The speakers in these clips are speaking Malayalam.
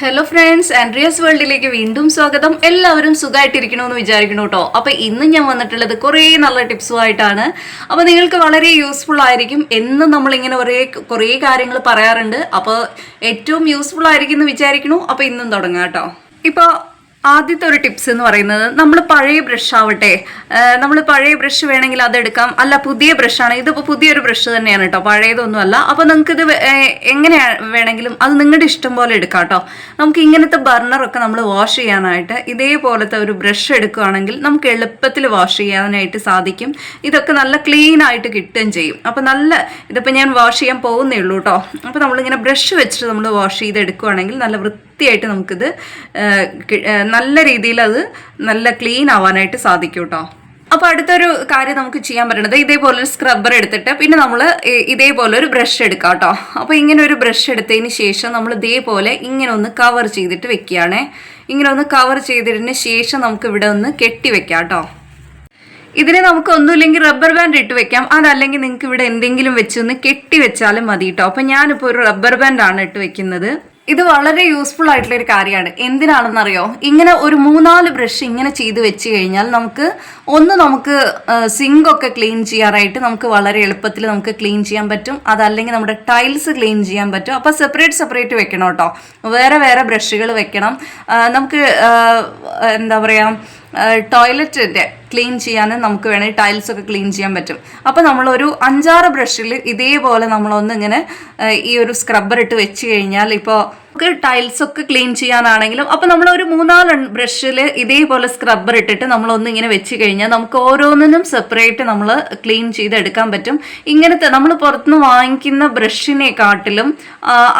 ഹലോ ഫ്രണ്ട്സ് ആൻഡ്രിയസ് വേൾഡിലേക്ക് വീണ്ടും സ്വാഗതം. എല്ലാവരും സുഖമായിട്ടിരിക്കണമെന്ന് വിചാരിക്കണം കേട്ടോ. അപ്പോൾ ഇന്ന് ഞാൻ വന്നിട്ടുള്ളത് കുറേ നല്ല ടിപ്സുമായിട്ടാണ്. അപ്പോൾ നിങ്ങൾക്ക് വളരെ യൂസ്ഫുൾ ആയിരിക്കും എന്ന് നമ്മളിങ്ങനെ ഒരേ കുറേ കാര്യങ്ങൾ പറയാറുണ്ട്. അപ്പോൾ ഏറ്റവും യൂസ്ഫുൾ ആയിരിക്കും എന്ന് വിചാരിക്കണു അപ്പോൾ ഇന്നും തുടങ്ങാം കേട്ടോ. ഇപ്പോൾ ആദ്യത്തെ ഒരു ടിപ്സ് എന്ന് പറയുന്നത് നമ്മൾ പഴയ ബ്രഷ് ആവട്ടെ നമ്മൾ പഴയ ബ്രഷ് വേണമെങ്കിൽ അതെടുക്കാം. അല്ല പുതിയ ബ്രഷാണ് ഇതിപ്പോൾ പുതിയൊരു ബ്രഷ് തന്നെയാണ് കേട്ടോ പഴയതൊന്നും അല്ല. അപ്പോൾ നിങ്ങൾക്ക് ഇത് എങ്ങനെ വേണമെങ്കിലും അത് നിങ്ങളുടെ ഇഷ്ടം പോലെ എടുക്കാം കേട്ടോ നമുക്ക് ഇങ്ങനത്തെ ബർണറൊക്കെ നമ്മൾ വാഷ് ചെയ്യാനായിട്ട് ഇതേപോലത്തെ ഒരു ബ്രഷ് എടുക്കുകയാണെങ്കിൽ നമുക്ക് എളുപ്പത്തിൽ വാഷ് ചെയ്യാനായിട്ട് സാധിക്കും. ഇതൊക്കെ നല്ല ക്ലീൻ ആയിട്ട് കിട്ടുകയും ചെയ്യും. അപ്പോൾ നല്ല ഇതിപ്പോൾ ഞാൻ വാഷ് ചെയ്യാൻ പോകുന്നേ ഉള്ളൂ കേട്ടോ അപ്പോൾ നമ്മളിങ്ങനെ ബ്രഷ് വെച്ചിട്ട് നമ്മൾ വാഷ് ചെയ്ത് എടുക്കുകയാണെങ്കിൽ നല്ല വൃത്തിയായിട്ട് നമുക്കിത് നല്ല രീതിയിൽ അത് നല്ല ക്ലീൻ ആവാനായിട്ട് സാധിക്കും കേട്ടോ അപ്പോൾ അടുത്തൊരു കാര്യം നമുക്ക് ചെയ്യാൻ പറ്റുന്നത് ഇതേപോലെ ഒരു സ്ക്രബ്ബർ എടുത്തിട്ട് പിന്നെ നമ്മൾ ഇതേപോലെ ഒരു ബ്രഷ് എടുക്കാം കേട്ടോ അപ്പോൾ ഇങ്ങനെ ഒരു ബ്രഷ് എടുത്തതിന് ശേഷം നമ്മൾ ഇതേപോലെ ഇങ്ങനെ ഒന്ന് കവർ ചെയ്തിട്ട് വെക്കുകയാണേ. ഇങ്ങനെ ഒന്ന് കവർ ചെയ്തതിന് ശേഷം നമുക്ക് ഇവിടെ ഒന്ന് കെട്ടി വെക്കാം കേട്ടോ ഇതിനെ നമുക്ക് ഒന്നുമില്ലെങ്കിൽ റബ്ബർ ബാൻഡ് ഇട്ട് വെക്കാം. അതല്ലെങ്കിൽ നിങ്ങൾക്ക് ഇവിടെ എന്തെങ്കിലും വെച്ചൊന്ന് കെട്ടി വെച്ചാലും മതി കേട്ടോ അപ്പോൾ ഞാനിപ്പോൾ ഒരു റബ്ബർ ബാൻഡാണ് ഇട്ട് വെക്കുന്നത്. ഇത് വളരെ യൂസ്ഫുൾ ആയിട്ടുള്ള ഒരു കാര്യമാണ്. എന്തിനാണെന്നറിയോ? ഇങ്ങനെ ഒരു മൂന്നാൽ ബ്രഷ് ഇങ്ങനെ ചെയ്ത് വെച്ച് കഴിഞ്ഞാൽ നമുക്ക് ഒന്ന് നമുക്ക് സിങ്ക് ഒക്കെ ക്ലീൻ ചെയ്യാറായിട്ട് നമുക്ക് വളരെ എളുപ്പത്തിൽ നമുക്ക് ക്ലീൻ ചെയ്യാൻ പറ്റും. അതല്ലെങ്കിൽ നമ്മുടെ ടൈൽസ് ക്ലീൻ ചെയ്യാൻ പറ്റും. അപ്പോൾ സെപ്പറേറ്റ് സെപ്പറേറ്റ് വെക്കണം കേട്ടോ. വേറെ വേറെ ബ്രഷുകൾ വെക്കണം. നമുക്ക് എന്താ പറയുക ടോയ്ലറ്റിന്റെ ക്ലീൻ ചെയ്യാൻ നമുക്ക് വേണമെങ്കിൽ ടൈൽസ് ഒക്കെ ക്ലീൻ ചെയ്യാൻ പറ്റും. അപ്പോൾ നമ്മളൊരു അഞ്ചാറ് ബ്രഷിൽ ഇതേപോലെ നമ്മളൊന്നിങ്ങനെ ഈ ഒരു സ്ക്രബ്ബർ ഇട്ട് വെച്ച് കഴിഞ്ഞാൽ ഇപ്പോൾ നമുക്ക് ടൈൽസ് ഒക്കെ ക്ലീൻ ചെയ്യാനാണെങ്കിലും അപ്പോൾ നമ്മൾ ഒരു മൂന്നാൽ ബ്രഷിൽ ഇതേപോലെ സ്ക്രബ്ബർ ഇട്ടിട്ട് നമ്മളൊന്ന് ഇങ്ങനെ വെച്ച് കഴിഞ്ഞാൽ നമുക്ക് ഓരോന്നിനും സെപ്പറേറ്റ് നമ്മൾ ക്ലീൻ ചെയ്തെടുക്കാൻ പറ്റും. ഇങ്ങനത്തെ നമ്മൾ പുറത്തുനിന്ന് വാങ്ങിക്കുന്ന ബ്രഷിനെക്കാട്ടിലും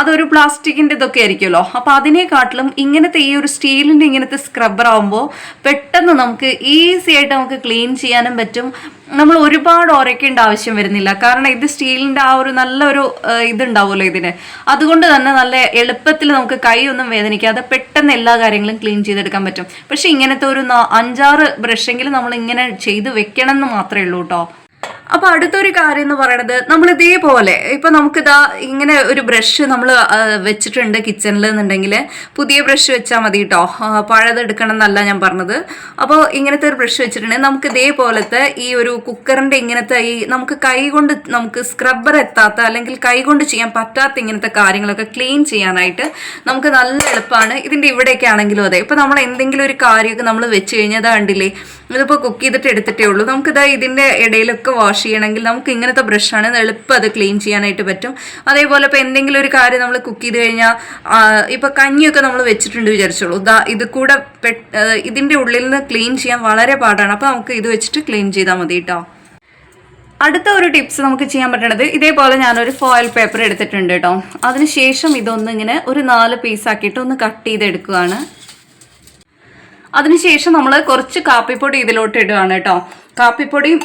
അതൊരു പ്ലാസ്റ്റിക്കിന്റെ ഇതൊക്കെ ആയിരിക്കുമല്ലോ. അപ്പോൾ അതിനെക്കാട്ടിലും ഇങ്ങനത്തെ ഈ ഒരു സ്റ്റീലിന്റെ ഇങ്ങനത്തെ സ്ക്രബ്ബർ ആകുമ്പോൾ പെട്ടെന്ന് നമുക്ക് ഈസി ആയിട്ട് നമുക്ക് ക്ലീൻ ചെയ്യാനും പറ്റും. നമ്മൾ ഒരുപാട് ഉരയ്ക്കേണ്ട ആവശ്യം വരുന്നില്ല. കാരണം ഇത് സ്റ്റീലിന്റെ ആ ഒരു നല്ലൊരു ഇതുണ്ടാവുമല്ലോ ഇതിന്. അതുകൊണ്ട് തന്നെ നല്ല എളുപ്പത്തിൽ നമുക്ക് കൈ ഒന്നും വേദനിക്കാതെ പെട്ടെന്ന് എല്ലാ കാര്യങ്ങളും ക്ലീൻ ചെയ്തെടുക്കാൻ പറ്റും. പക്ഷെ ഇങ്ങനത്തെ ഒരു അഞ്ചാറ് ബ്രഷെങ്കിലും നമ്മൾ ഇങ്ങനെ ചെയ്ത് വെക്കണം എന്ന് മാത്രമേ ഉള്ളൂ കേട്ടോ. അപ്പൊ അടുത്തൊരു കാര്യം എന്ന് പറയുന്നത് നമ്മൾ ഇതേപോലെ ഇപ്പൊ നമുക്കിതാ ഇങ്ങനെ ഒരു ബ്രഷ് നമ്മൾ വെച്ചിട്ടുണ്ട് കിച്ചണിൽ എന്നുണ്ടെങ്കിൽ പുതിയ ബ്രഷ് വെച്ചാൽ മതി കേട്ടോ പഴയത് എടുക്കണം എന്നല്ല ഞാൻ പറഞ്ഞത്. അപ്പോൾ ഇങ്ങനത്തെ ഒരു ബ്രഷ് വെച്ചിട്ടുണ്ടെങ്കിൽ നമുക്ക് ഇതേപോലത്തെ ഈ ഒരു കുക്കറിന്റെ ഇങ്ങനത്തെ ഈ നമുക്ക് കൈ കൊണ്ട് നമുക്ക് സ്ക്രബ്ബർ എത്താത്ത അല്ലെങ്കിൽ കൈ കൊണ്ട് ചെയ്യാൻ പറ്റാത്ത ഇങ്ങനത്തെ കാര്യങ്ങളൊക്കെ ക്ലീൻ ചെയ്യാനായിട്ട് നമുക്ക് നല്ല എളുപ്പമാണ് ഇതിന്റെ ഇവിടെയൊക്കെ ആണെങ്കിലും അതെ. ഇപ്പൊ നമ്മൾ എന്തെങ്കിലും ഒരു കാര്യമൊക്കെ നമ്മൾ വെച്ച് കഴിഞ്ഞാൽ കണ്ടില്ലേ ഇതിപ്പോൾ കുക്ക് ചെയ്തിട്ട് എടുത്തിട്ടേ ഉള്ളൂ. നമുക്കിതാ ഇതിന്റെ ഇടയിലൊക്കെ വാഷ് ചെയ്യണമെങ്കിൽ നമുക്ക് ഇങ്ങനത്തെ ബ്രഷാണ് എളുപ്പം അത് ക്ലീൻ ചെയ്യാനായിട്ട് പറ്റും. അതേപോലെ ഇപ്പോൾ എന്തെങ്കിലും ഒരു കാര്യം നമ്മൾ കുക്ക് ചെയ്ത് കഴിഞ്ഞാൽ ഇപ്പോൾ കഞ്ഞിയൊക്കെ നമ്മൾ വെച്ചിട്ടുണ്ട് വിചാരിച്ചോളൂ. ഇതാ ഇത് കൂടെ ഇതിന്റെ ഉള്ളിൽ നിന്ന് ക്ലീൻ ചെയ്യാൻ വളരെ പാടാണ്. അപ്പോൾ നമുക്ക് ഇത് വെച്ചിട്ട് ക്ലീൻ ചെയ്താൽ മതി കേട്ടോ അടുത്ത ഒരു ടിപ്സ് നമുക്ക് ചെയ്യാൻ പറ്റണത് ഇതേപോലെ ഞാനൊരു ഫോയിൽ പേപ്പർ എടുത്തിട്ടുണ്ട് കേട്ടോ അതിനുശേഷം ഇതൊന്ന് ഇങ്ങനെ ഒരു നാല് പീസാക്കിയിട്ട് ഒന്ന് കട്ട് ചെയ്തെടുക്കുകയാണ്. അതിനുശേഷം നമ്മൾ കുറച്ച് കാപ്പിപ്പൊടി ഇതിലോട്ട് ഇടുകയാണ് കേട്ടോ കാപ്പിപ്പൊടിയും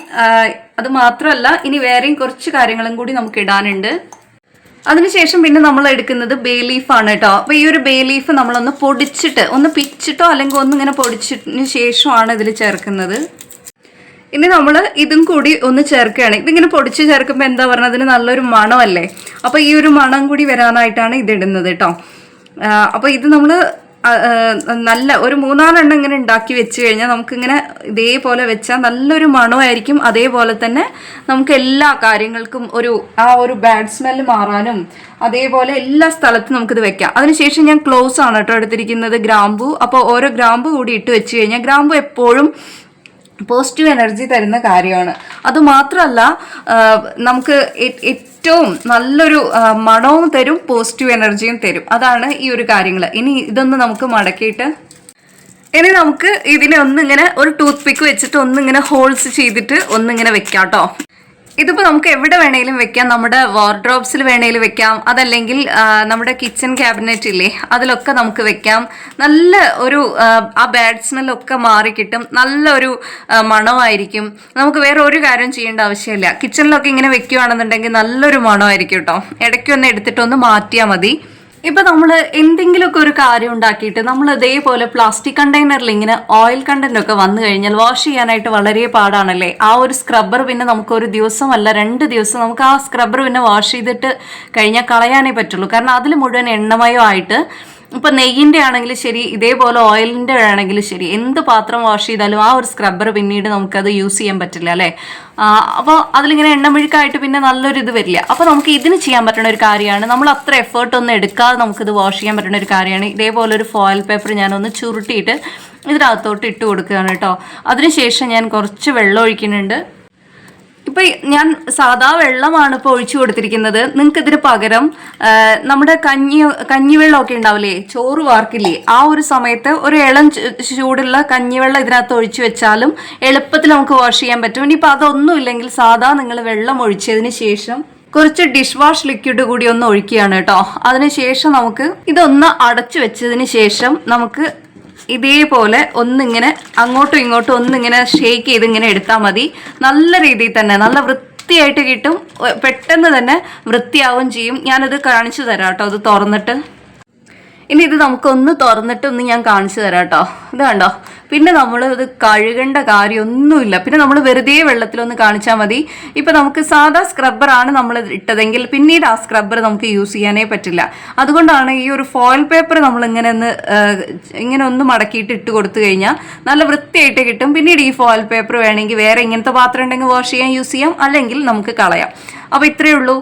അത് മാത്രമല്ല ഇനി വേറെയും കുറച്ച് കാര്യങ്ങളും കൂടി നമുക്ക് ഇടാനുണ്ട്. അതിനുശേഷം പിന്നെ നമ്മൾ എടുക്കുന്നത് ബേ ലീഫാണ് കേട്ടോ. അപ്പോൾ ഈ ഒരു ബേ ലീഫ് നമ്മളൊന്ന് പൊടിച്ചിട്ട് ഒന്ന് പിച്ചിട്ടോ അല്ലെങ്കിൽ ഒന്ന് ഇങ്ങനെ പൊടിച്ചതിന് ശേഷമാണ് ഇതിൽ ചേർക്കുന്നത്. ഇനി നമ്മൾ ഇതും കൂടി ഒന്ന് ചേർക്കുകയാണ്. ഇതിങ്ങനെ പൊടിച്ച് ചേർക്കുമ്പോൾ എന്താ പറയുക അതിന് നല്ലൊരു മണമല്ലേ? അപ്പോൾ ഈ ഒരു മണം കൂടി വരാനായിട്ടാണ് ഇതിടുന്നത് കേട്ടോ. അപ്പോൾ ഇത് നമ്മൾ നല്ല ഒരു മൂന്നാലെണ്ണം ഇങ്ങനെ ഉണ്ടാക്കി വെച്ച് കഴിഞ്ഞാൽ നമുക്കിങ്ങനെ ഇതേപോലെ വെച്ചാൽ നല്ലൊരു മണമായിരിക്കും. അതേപോലെ തന്നെ നമുക്ക് എല്ലാ കാര്യങ്ങൾക്കും ഒരു ആ ഒരു ബാഡ് സ്മെല്ല് മാറാനും അതേപോലെ എല്ലാ സ്ഥലത്തും നമുക്കിത് വെക്കാം. അതിനുശേഷം ഞാൻ ക്ലോസ് ആണ് കേട്ടോ എടുത്തിരിക്കുന്നത് ഗ്രാമ്പു. അപ്പോൾ ഓരോ ഗ്രാമ്പു കൂടി ഇട്ട് വെച്ച് കഴിഞ്ഞാൽ ഗ്രാമ്പു എപ്പോഴും പോസിറ്റീവ് എനർജി തരുന്ന കാര്യമാണ്. അതുമാത്രമല്ല നമുക്ക് ഏറ്റവും നല്ലൊരു മണവും തരും പോസിറ്റീവ് എനർജിയും തരും. അതാണ് ഈ ഒരു കാര്യങ്ങൾ ഇനി ഇതൊന്ന് നമുക്ക് മടക്കിയിട്ട് ഇനി നമുക്ക് ഇതിനെ ഒന്നിങ്ങനെ ഒരു ടൂത്ത് പിക്ക് വെച്ചിട്ട് ഒന്നിങ്ങനെ ഹോൾസ് ചെയ്തിട്ട് ഒന്നിങ്ങനെ വെക്കാം കേട്ടോ ഇതിപ്പോൾ നമുക്ക് എവിടെ വേണേലും വെക്കാം. നമ്മുടെ വാർഡ്രോബ്സിൽ വേണേലും വെക്കാം. അതല്ലെങ്കിൽ നമ്മുടെ കിച്ചൺ ക്യാബിനറ്റ് ഇല്ലേ അതിലൊക്കെ നമുക്ക് വെക്കാം. നല്ല ഒരു ആ, ബാഡ് സ്മെല്ലൊക്കെ മാറി കിട്ടും. നല്ലൊരു മണമായിരിക്കും. നമുക്ക് വേറെ ഒരു കാര്യം ചെയ്യേണ്ട ആവശ്യമില്ല. കിച്ചണിലൊക്കെ ഇങ്ങനെ വെക്കുകയാണെന്നുണ്ടെങ്കിൽ നല്ലൊരു മണമായിരിക്കും കേട്ടോ. ഇടയ്ക്കൊന്ന് എടുത്തിട്ടൊന്ന് മാറ്റിയാൽ മതി. ഇപ്പൊ നമ്മൾ എന്തെങ്കിലുമൊക്കെ ഒരു കാര്യം ഉണ്ടാക്കിയിട്ട് നമ്മൾ ഇതേപോലെ പ്ലാസ്റ്റിക് കണ്ടെയ്നറിൽ ഇങ്ങനെ ഓയിൽ കണ്ടന്റ് ഒക്കെ വന്നു കഴിഞ്ഞാൽ വാഷ് ചെയ്യാനായിട്ട് വളരെ പാടാണല്ലേ? ആ ഒരു സ്ക്രബ്ബർ പിന്നെ നമുക്ക് ഒരു ദിവസമല്ല രണ്ട് ദിവസം നമുക്ക് ആ സ്ക്രബ്ബർ പിന്നെ വാഷ് ചെയ്തിട്ട് കഴിഞ്ഞാൽ കളയാനേ പറ്റുള്ളൂ. കാരണം അതിൽ മുഴുവൻ എണ്ണമയോ ആയിട്ട് ഇപ്പം നെയ്യിന്റെ ആണെങ്കിലും ശരി ഇതേപോലെ ഓയിലിന്റെ ആണെങ്കിലും ശരി എന്ത് പാത്രം വാഷ് ചെയ്താലും ആ ഒരു സ്ക്രബ്ബർ പിന്നീട് നമുക്കത് യൂസ് ചെയ്യാൻ പറ്റില്ല അല്ലേ? അപ്പോൾ അതിലിങ്ങനെ എണ്ണമെഴുക്കായിട്ട് പിന്നെ നല്ലൊരു ഇത് വരില്ല. അപ്പോൾ നമുക്ക് ഇതിന് ചെയ്യാൻ പറ്റുന്ന ഒരു കാര്യമാണ് നമ്മൾ അത്ര എഫേർട്ട് ഒന്നും എടുക്കാതെ നമുക്കിത് വാഷ് ചെയ്യാൻ പറ്റുന്ന ഒരു കാര്യമാണ്. ഇതേപോലെ ഒരു ഫോയിൽ പേപ്പർ ഞാനൊന്ന് ചുരുട്ടിയിട്ട് ഇതിനകത്തോട്ട് ഇട്ട് കൊടുക്കുകയാണ് കേട്ടോ. അതിനുശേഷം ഞാൻ കുറച്ച് വെള്ളം ഒഴിക്കുന്നുണ്ട്. ഇപ്പൊ ഞാൻ സാധാ വെള്ളമാണ് ഇപ്പോൾ ഒഴിച്ചു കൊടുത്തിരിക്കുന്നത്. നിങ്ങൾക്ക് ഇതിന് പകരം നമ്മുടെ കഞ്ഞി കഞ്ഞിവെള്ളമൊക്കെ ഉണ്ടാവില്ലേ? ചോറ് വാർക്കില്ലേ? ആ ഒരു സമയത്ത് ഒരു ഇളം ചൂടുള്ള കഞ്ഞിവെള്ളം ഇതിനകത്ത് ഒഴിച്ചു വെച്ചാലും എളുപ്പത്തിൽ നമുക്ക് വാഷ് ചെയ്യാൻ പറ്റും. ഇനിയിപ്പോൾ അതൊന്നും ഇല്ലെങ്കിൽ സാധാ നിങ്ങൾ വെള്ളം ഒഴിച്ചതിന് ശേഷം കുറച്ച് ഡിഷ് വാഷ് ലിക്വിഡ് കൂടി ഒന്ന് ഒഴിക്കുകയാണ് കേട്ടോ. അതിനുശേഷം നമുക്ക് ഇതൊന്ന് അടച്ചു വെച്ചതിന് ശേഷം നമുക്ക് ഇതേപോലെ ഒന്നിങ്ങനെ അങ്ങോട്ടും ഇങ്ങോട്ടും ഒന്നിങ്ങനെ ഷേക്ക് ചെയ്ത് ഇങ്ങനെ എടുത്താൽ മതി. നല്ല രീതിയിൽ തന്നെ നല്ല വൃത്തിയായിട്ട് കിട്ടും. പെട്ടെന്ന് തന്നെ വൃത്തിയാവും ചെയ്യും. ഞാനത് കാണിച്ചു തരാം കേട്ടോ അത് തുറന്നിട്ട്. ഇനി ഇത് നമുക്കൊന്ന് തുറന്നിട്ട് ഒന്ന് ഞാൻ കാണിച്ചു തരാം കേട്ടോ. ഇത് കണ്ടോ? പിന്നെ നമ്മൾ അത് കഴുകേണ്ട കാര്യമൊന്നുമില്ല. പിന്നെ നമ്മൾ വെറുതെ വെള്ളത്തിലൊന്ന് കാണിച്ചാൽ മതി. ഇപ്പം നമുക്ക് സാധാ സ്ക്രബ്ബറാണ് നമ്മൾ ഇട്ടതെങ്കിൽ പിന്നീട് ആ സ്ക്രബ്ബർ നമുക്ക് യൂസ് ചെയ്യാനേ പറ്റില്ല. അതുകൊണ്ടാണ് ഈ ഒരു ഫോയിൽ പേപ്പർ നമ്മൾ ഇങ്ങനെ ഒന്ന് ഇങ്ങനെ ഒന്ന് മടക്കിയിട്ട് ഇട്ട് കൊടുത്തു കഴിഞ്ഞാൽ നല്ല വൃത്തിയായിട്ട് കിട്ടും. പിന്നീട് ഈ ഫോയിൽ പേപ്പർ വേണമെങ്കിൽ വേറെ ഇങ്ങനത്തെ പാത്രം ഉണ്ടെങ്കിൽ വാഷ് ചെയ്യാൻ യൂസ് ചെയ്യാം അല്ലെങ്കിൽ നമുക്ക് കളയാം. അപ്പോൾ ഇത്രയേ ഉള്ളൂ.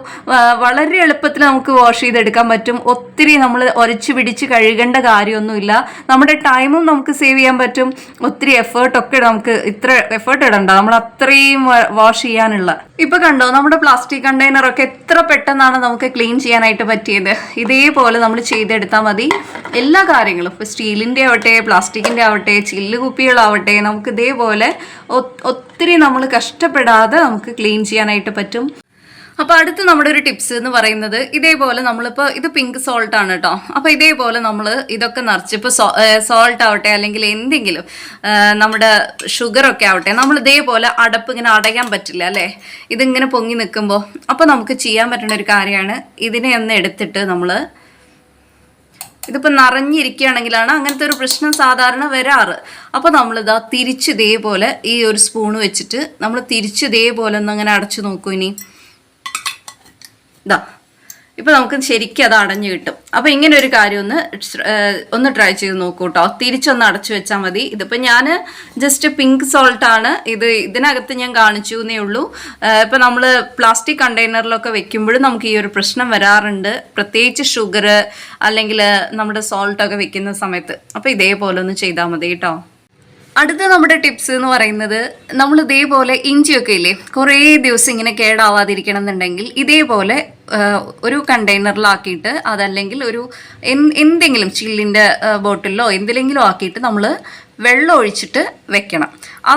വളരെ എളുപ്പത്തിൽ നമുക്ക് വാഷ് ചെയ്തെടുക്കാൻ പറ്റും. ഒത്തിരി നമ്മൾ ഒരച്ച് പിടിച്ച് കഴുകേണ്ട കാര്യമൊന്നുമില്ല. നമ്മുടെ ടൈമും നമുക്ക് സേവ് ചെയ്യാൻ പറ്റും. ഒത്തിരി എഫേർട്ടൊക്കെ നമുക്ക് ഇത്ര എഫേർട്ട് ഇടണ്ട. നമ്മൾ അത്രയും വാഷ് ചെയ്യാനുള്ള. ഇപ്പൊ കണ്ടോ നമ്മുടെ പ്ലാസ്റ്റിക് കണ്ടെയ്നർ ഒക്കെ എത്ര പെട്ടെന്നാണ് നമുക്ക് ക്ലീൻ ചെയ്യാനായിട്ട് പറ്റിയത്. ഇതേപോലെ നമ്മൾ ചെയ്തെടുത്താൽ മതി. എല്ലാ കാര്യങ്ങളും. ഇപ്പൊ സ്റ്റീലിന്റെ ആവട്ടെ പ്ലാസ്റ്റിക്കിന്റെ ആവട്ടെ ചില്ല് കുപ്പികളാവട്ടെ നമുക്ക് ഇതേപോലെ ഒത്തിരി നമ്മൾ കഷ്ടപ്പെടാതെ നമുക്ക് ക്ലീൻ ചെയ്യാനായിട്ട് പറ്റും. അപ്പോൾ അടുത്ത നമ്മുടെ ഒരു ടിപ്സ് എന്ന് പറയുന്നത് ഇതേപോലെ നമ്മളിപ്പോൾ ഇത് പിങ്ക് സോൾട്ട് ആണ് കേട്ടോ അപ്പോൾ ഇതേപോലെ നമ്മൾ ഇതൊക്കെ നിറച്ച് ഇപ്പോൾ സോൾട്ട് ആവട്ടെ അല്ലെങ്കിൽ എന്തെങ്കിലും നമ്മുടെ ഷുഗർ ഒക്കെ ആവട്ടെ നമ്മൾ ഇതേപോലെ അടപ്പ് ഇങ്ങനെ അടയാൻ പറ്റില്ല അല്ലേ? ഇതിങ്ങനെ പൊങ്ങി നിൽക്കുമ്പോൾ അപ്പോൾ നമുക്ക് ചെയ്യാൻ പറ്റുന്ന ഒരു കാര്യമാണ് ഇതിനെ ഒന്ന് എടുത്തിട്ട് നമ്മൾ ഇതിപ്പോൾ നിറഞ്ഞിരിക്കുകയാണെങ്കിലാണ് അങ്ങനത്തെ ഒരു പ്രശ്നം സാധാരണ വരാറ്. അപ്പോൾ നമ്മളിതാ തിരിച്ച് ഇതേപോലെ ഈ ഒരു സ്പൂൺ വെച്ചിട്ട് നമ്മൾ തിരിച്ച് ഇതേപോലെ ഒന്ന് അങ്ങനെ അടച്ചു നോക്കൂ ഇനി. ഇതാ ഇപ്പൊ നമുക്ക് ശരിക്കും അത് അടഞ്ഞു കിട്ടും. അപ്പോൾ ഇങ്ങനെ ഒരു കാര്യം ഒന്ന് ഒന്ന് ട്രൈ ചെയ്ത് നോക്കൂ കേട്ടോ തിരിച്ചൊന്ന് അടച്ചു വെച്ചാൽ മതി. ഇതിപ്പോൾ ഞാൻ ജസ്റ്റ് പിങ്ക് സോൾട്ടാണ് ഇത് ഇതിനകത്ത് ഞാൻ കാണിച്ചു എന്നേ ഉള്ളൂ. ഇപ്പം ഇപ്പൊ നമ്മൾ പ്ലാസ്റ്റിക് കണ്ടെയ്നറിലൊക്കെ വെക്കുമ്പോഴും നമുക്ക് ഈ ഒരു പ്രശ്നം വരാറുണ്ട്. പ്രത്യേകിച്ച് ഷുഗർ അല്ലെങ്കിൽ നമ്മുടെ സോൾട്ടൊക്കെ വെക്കുന്ന സമയത്ത്. അപ്പോൾ ഇതേപോലെ ഒന്ന് ചെയ്താൽ മതി കേട്ടോ അടുത്ത നമ്മുടെ ടിപ്സ് എന്ന് പറയുന്നത് നമ്മൾ ഇതേപോലെ ഇഞ്ചിയൊക്കെ ഇല്ലേ കുറേ ദിവസം ഇങ്ങനെ കേടാവാതിരിക്കണം എന്നുണ്ടെങ്കിൽ ഇതേപോലെ ഒരു കണ്ടെയ്നറിലാക്കിയിട്ട് അതല്ലെങ്കിൽ ഒരു എന്തെങ്കിലും ചില്ലിന്റെ ബോട്ടിലോ എന്തിലെങ്കിലും ആക്കിയിട്ട് നമ്മൾ വെള്ളം ഒഴിച്ചിട്ട് വെക്കണം.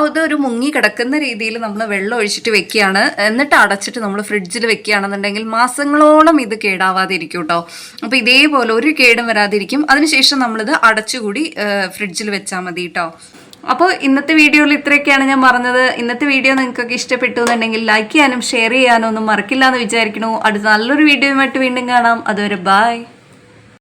ഇത് ഒരു മുങ്ങി കിടക്കുന്ന രീതിയിൽ നമ്മൾ വെള്ളം ഒഴിച്ചിട്ട് വെക്കുകയാണ്. എന്നിട്ട് അടച്ചിട്ട് നമ്മൾ ഫ്രിഡ്ജിൽ വെക്കുകയാണെന്നുണ്ടെങ്കിൽ മാസങ്ങളോളം ഇത് കേടാവാതിരിക്കും കേട്ടോ. അപ്പോൾ ഇതേപോലെ ഒരു കേടും വരാതിരിക്കും. അതിനുശേഷം നമ്മളിത് അടച്ചുകൂടി ഫ്രിഡ്ജിൽ വെച്ചാൽ മതി കേട്ടോ. അപ്പോൾ ഇന്നത്തെ വീഡിയോയിൽ ഇത്രയൊക്കെയാണ് ഞാൻ പറഞ്ഞത്. ഇന്നത്തെ വീഡിയോ നിങ്ങൾക്കൊക്കെ ഇഷ്ടപ്പെട്ടു എന്നുണ്ടെങ്കിൽ ലൈക്ക് ചെയ്യാനും ഷെയർ ചെയ്യാനും ഒന്നും മറക്കില്ല എന്ന് വിചാരിക്കണു അടുത്ത നല്ലൊരു വീഡിയോയുമായിട്ട് വീണ്ടും കാണാം. അതുവരെ ബായ്